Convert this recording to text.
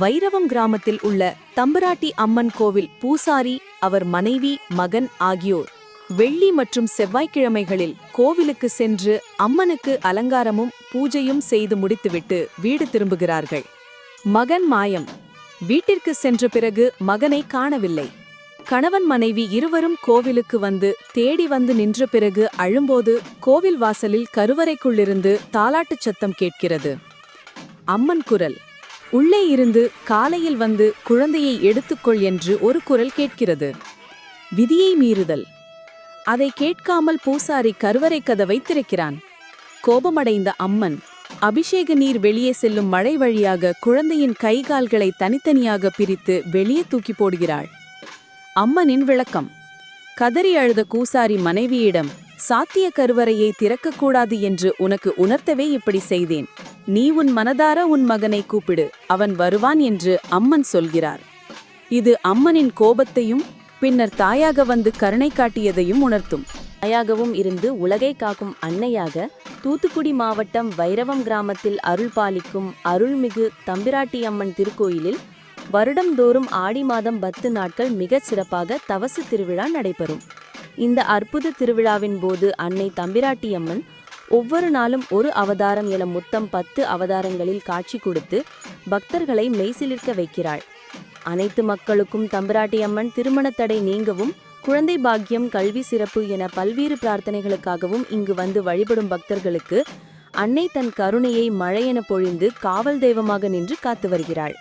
வைரவம் கிராமத்தில் உள்ள தம்பராட்டி அம்மன் கோவில் பூசாரி அவர் மனைவி மகன் ஆகியோர். வெள்ளி மற்றும் செவ்வாய்க்கிழமைகளில் கோவிலுக்கு சென்று அம்மனுக்கு அலங்காரமும் பூஜையும் செய்து முடித்துவிட்டு வீடு திரும்புகிறார்கள். மகன் மாயம். வீட்டிற்கு சென்ற பிறகு மகனை காணவில்லை. கணவன் மனைவி இருவரும் கோவிலுக்கு வந்து தேடி வந்து நின்ற பிறகு அழும்போது கோவில் வாசலில் கருவறைக்குள்ளிருந்து தாலாட்டுச் சத்தம் கேட்கிறது. அம்மன் குரல். உள்ளே இருந்து காலையில் வந்து குழந்தையை எடுத்துக்கொள் என்று ஒரு குரல் கேட்கிறது. விதியை மீறுதல். அதை கேட்காமல் பூசாரி கருவறை கதவை திறக்கிறான். கோபமடைந்த அம்மன் அபிஷேக நீர் வெளியே செல்லும் மழை வழியாக குழந்தையின் கை கால்களை தனித்தனியாக பிரித்து வெளியே தூக்கி போடுகிறாள். அம்மனின் விளக்கம். கதறி அழுத கூசாரி மனைவியிடம் சாத்திய கருவறையை திறக்கக்கூடாது என்று உனக்கு உணர்த்தவே இப்படி செய்தேன். நீ உன் மனதார உன் மகனை கூப்பிடு அவன் வருவான் என்று அம்மன் சொல்கிறார். இது அம்மனின் கோபத்தையும் பின்னர் தாயாக வந்து கருணை காட்டியதையும் உணர்த்தும். தாயாகவும் இருந்து உலகை காக்கும் அன்னையாக தூத்துக்குடி மாவட்டம் வைரவம் கிராமத்தில் அருள் பாலிக்கும் அருள்மிகு தம்பிராட்டி அம்மன் திருக்கோயிலில் வருடம்தோறும் ஆடி மாதம் பத்து நாட்கள் மிகச் சிறப்பாக தவசு திருவிழா நடைபெறும். இந்த அற்புத திருவிழாவின் போது அன்னை தம்பிராட்டி அம்மன் ஒவ்வொரு நாளும் ஒரு அவதாரம் என மொத்தம் பத்து அவதாரங்களில் காட்சி கொடுத்து பக்தர்களை மெய்சிலிர்க்க வைக்கிறாள். அனைத்து மக்களுக்கும் தம்பிராட்டி அம்மன் திருமணத் தடை நீங்கவும் குழந்தை பாக்கியம் கல்வி சிறப்பு என பல்வேறு பிரார்த்தனைகளுக்காகவும் இங்கு வந்து வழிபடும் பக்தர்களுக்கு அன்னை தன் கருணையை மழையென பொழிந்து காவல் தெய்வமாக நின்று காத்து வருகிறாள்.